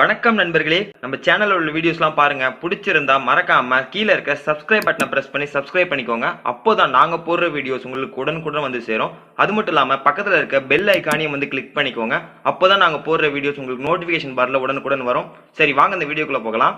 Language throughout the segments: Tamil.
வணக்கம் நண்பர்களே. நம்ம சேனல்ல உள்ள வீடியோஸ்லாம் பாருங்க. பிடிச்சிருந்தா மறக்காம கீழே இருக்க சப்ஸ்கிரைப் பட்டனை பிரஸ் பண்ணி சப்ஸ்கிரைப் பண்ணிக்கோங்க. அப்போதான் நாங்க போடுற வீடியோஸ் உங்களுக்கு உடனுக்குடன் வந்து சேரும். அது மட்டும் இல்லாம பக்கத்துல இருக்க பெல் ஐக்கானையும் வந்து கிளிக் பண்ணிக்கோங்க. அப்போதான் நாங்க போடுற வீடியோஸ் உங்களுக்கு நோட்டிபிகேஷன் பார்ல உடனுக்குடன் வரும். சரி வாங்க இந்த வீடியோக்குள்ள போகலாம்.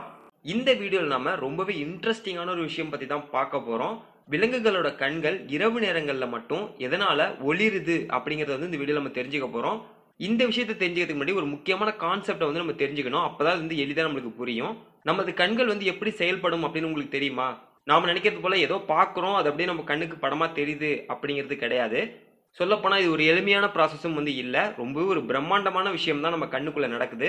இந்த வீடியோவில் நாம ரொம்பவே இன்ட்ரெஸ்டிங்கான ஒரு விஷயம் பத்தி தான் பார்க்க போறோம். விலங்குகளோட கண்கள் இரவு நேரங்களில் மட்டும் எதனால ஒளிருது அப்படிங்கறத வந்து இந்த வீடியோவில் நம்ம தெரிஞ்சுக்க போறோம். இந்த விஷயத்தை தெரிஞ்சுக்கிறதுக்கு முன்னாடி ஒரு முக்கியமான கான்செப்டை வந்து நம்ம தெரிஞ்சுக்கணும். அப்பதான் வந்து எளிதாக நம்மளுக்கு புரியும். நமது கண்கள் வந்து எப்படி செயல்படும் அப்படின்னு உங்களுக்கு தெரியுமா? நாம நினைக்கிறது போல ஏதோ பார்க்குறோம் அது அப்படியே நம்ம கண்ணுக்கு படமா தெரியுது அப்படிங்கிறது கிடையாது. சொல்லப்போனால் இது ஒரு எளிமையான ப்ராசஸும் வந்து இல்லை. ரொம்பவே ஒரு பிரம்மாண்டமான விஷயம் தான் நம்ம கண்ணுக்குள்ள நடக்குது.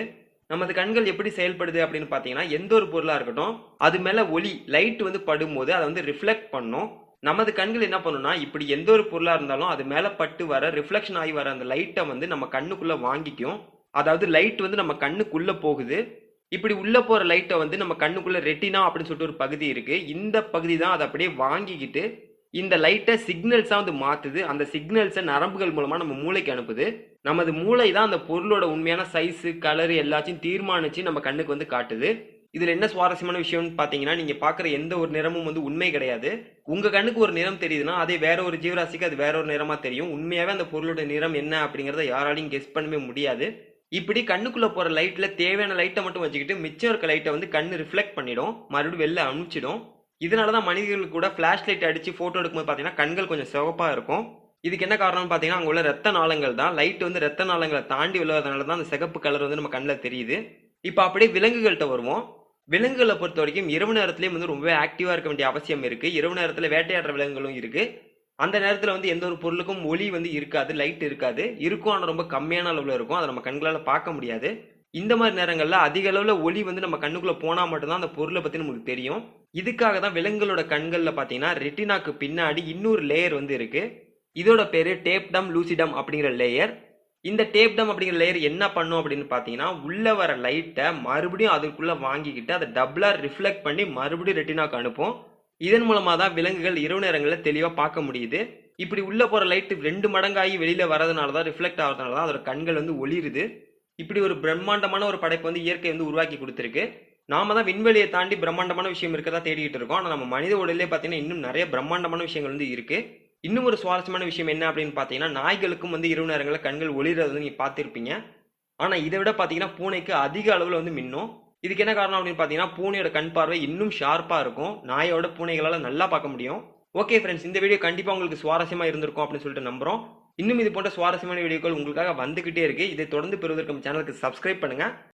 நமது கண்கள் எப்படி செயல்படுது அப்படின்னு பார்த்தீங்கன்னா எந்த ஒரு பொருளாக இருக்கட்டும் அது மேலே ஒளி லைட் வந்து படும்போது அதை வந்து ரிஃப்ளெக்ட் பண்ணும். நமது கண்கள் என்ன பண்ணும்னா இப்படி எந்த ஒரு பொருளாக இருந்தாலும் அது மேலே பட்டு வர ரிஃப்ளெக்ஷன் ஆகி வர அந்த லைட்டை வந்து நம்ம கண்ணுக்குள்ளே வாங்கிக்கும். அதாவது லைட் வந்து நம்ம கண்ணுக்குள்ளே போகுது. இப்படி உள்ளே போகிற லைட்டை வந்து நம்ம கண்ணுக்குள்ளே ரெட்டினா அப்படின்னு சொல்லிட்டு ஒரு பகுதி இருக்குது இந்த பகுதி தான் அதை அப்படியே வாங்கிக்கிட்டு இந்த லைட்டை சிக்னல்ஸாக வந்து மாற்றுது அந்த சிக்னல்ஸை நரம்புகள் மூலமாக நம்ம மூளைக்கு அனுப்புது. நமது மூளை தான் அந்த பொருளோட உண்மையான சைஸு கலர் எல்லாத்தையும் தீர்மானித்து நம்ம கண்ணுக்கு வந்து காட்டுது. இதுல என்ன சுவாரஸ்யமான விஷயம்னு பாத்தீங்கன்னா நீங்க பாக்குற எந்த ஒரு நிறமும் வந்து உண்மை கிடையாது. உங்க கண்ணுக்கு ஒரு நிறம் தெரியுதுன்னா அதே வேற ஒரு ஜீவராசிக்கு அது வேற ஒரு நிறமா தெரியும். உண்மையாவே அந்த பொருளோட நிறம் என்ன அப்படிங்கறத யாராலையும் கெஸ் பண்ணவே முடியாது. இப்படி கண்ணுக்குள்ள போற லைட்ல தேவையான லைட்டை மட்டும் வச்சுக்கிட்டு மிச்சம் இருக்க லைட்டை வந்து கண்ணு ரிஃப்ளெக்ட் பண்ணிடும். மறுபடியும் வெளில அனுப்பிச்சிடும். இதனால தான் மனிதர்களுக்கு கூட ஃபிளாஷ் லைட் அடிச்சு ஃபோட்டோ எடுக்கும்போது பார்த்தீங்கன்னா கண்கள் கொஞ்சம் சிவப்பாக இருக்கும். இதுக்கு என்ன காரணம்னு பார்த்தீங்கன்னா அங்கே உள்ள ரத்த நாளங்கள் தான். லைட் வந்து ரத்த நாளங்களை தாண்டி விழுவதனால தான் அந்த சிகப்பு கலர் வந்து நம்ம கண்ணில் தெரியுது. இப்போ அப்படியே விலங்குகள்கிட்ட வருவோம். விலங்குகளை பொறுத்த வரைக்கும் இரவு நேரத்துலேயும் வந்து ரொம்பவே ஆக்டிவாக இருக்க வேண்டிய அவசியம் இருக்கு. இரவு நேரத்தில் வேட்டையாடுற விலங்குகளும் இருக்கு. அந்த நேரத்தில் வந்து எந்த ஒரு பொருளுக்கும் ஒளி வந்து இருக்காது லைட் இருக்காது. இருக்கும் ஆனால் ரொம்ப கம்மியான அளவில் இருக்கும். அதை நம்ம கண்களால் பார்க்க முடியாது. இந்த மாதிரி நேரங்களில் அதிக அளவில் ஒளி வந்து நம்ம கண்ணுக்குள்ளே போனால் மட்டும்தான் அந்த பொருளை பற்றி நமக்கு தெரியும். இதுக்காக தான் விலங்குகளோட கண்களில் பார்த்தீங்கன்னா ரெட்டினாக்கு பின்னாடி இன்னொரு லேயர் வந்து இருக்குது இதோட பேர் டேப்டம் லூசிடம் அப்படிங்கிற லேயர் இந்த டேப்டம் அப்படிங்கிற லேயர் என்ன பண்ணும் அப்படின்னு பார்த்தீங்கன்னா உள்ள வர லைட்டை மறுபடியும் அதுக்குள்ளே வாங்கிக்கிட்டு அதை டபுளாக ரிஃப்ளெக்ட் பண்ணி மறுபடியும் ரெட்டினாக்கு அனுப்பும். இதன் மூலமாக தான் விலங்குகள் இரவு நேரங்களில் தெளிவாக பார்க்க முடியுது. இப்படி உள்ளே போகிற லைட்டு ரெண்டு மடங்காகி வெளியில் வரதுனால தான் ரிஃப்ளெக்ட் ஆகிறதுனால தான் அதோட கண்கள் வந்து ஒளிருது. இப்படி ஒரு பிரம்மாண்டமான ஒரு படைப்பு வந்து இயற்கை வந்து உருவாக்கி கொடுத்துருக்கு. நாம தான் விண்வெளியை தாண்டி பிரம்மாண்டமான விஷயம் இருக்கதா தேடிக்கிட்டு இருக்கோம். ஆனால் நம்ம மனித உடலே பார்த்தீங்கன்னா இன்னும் நிறைய பிரம்மாண்டமான விஷயங்கள் வந்து இருக்குது இன்னும் ஒரு சுவாரஸ்யமான விஷயம் என்ன அப்படின்னு பார்த்தீங்கன்னா நாய்களுக்கும் வந்து இரவு நேரங்களில் கண்கள் ஒளிர்றது வந்து நீங்கள் பார்த்துருப்பீங்க. ஆனால் இதை விட பார்த்தீங்கன்னா பூனைக்கு அதிக அளவில் வந்து மின்னும். இதுக்கு என்ன காரணம் அப்படின்னு பார்த்தீங்கன்னா பூனையோட கண் பார்வை இன்னும் ஷார்ப்பாக இருக்கும். நாயோட பூனைகளால் நல்லா பார்க்க முடியும். ஓகே ஃப்ரெண்ட்ஸ் இந்த வீடியோ கண்டிப்பாக உங்களுக்கு சுவாரஸ்யமாக இருந்திருக்கும் அப்படின்னு சொல்லிட்டு நம்புகிறோம் இன்னும் இது போன்ற சுவாரஸ்யமான வீடியோக்கள் உங்களுக்காக வந்துகிட்டே இருக்கு. இதை தொடர்ந்து பெறுவதற்கு சேனலுக்கு சப்ஸ்கிரைப் பண்ணுங்க.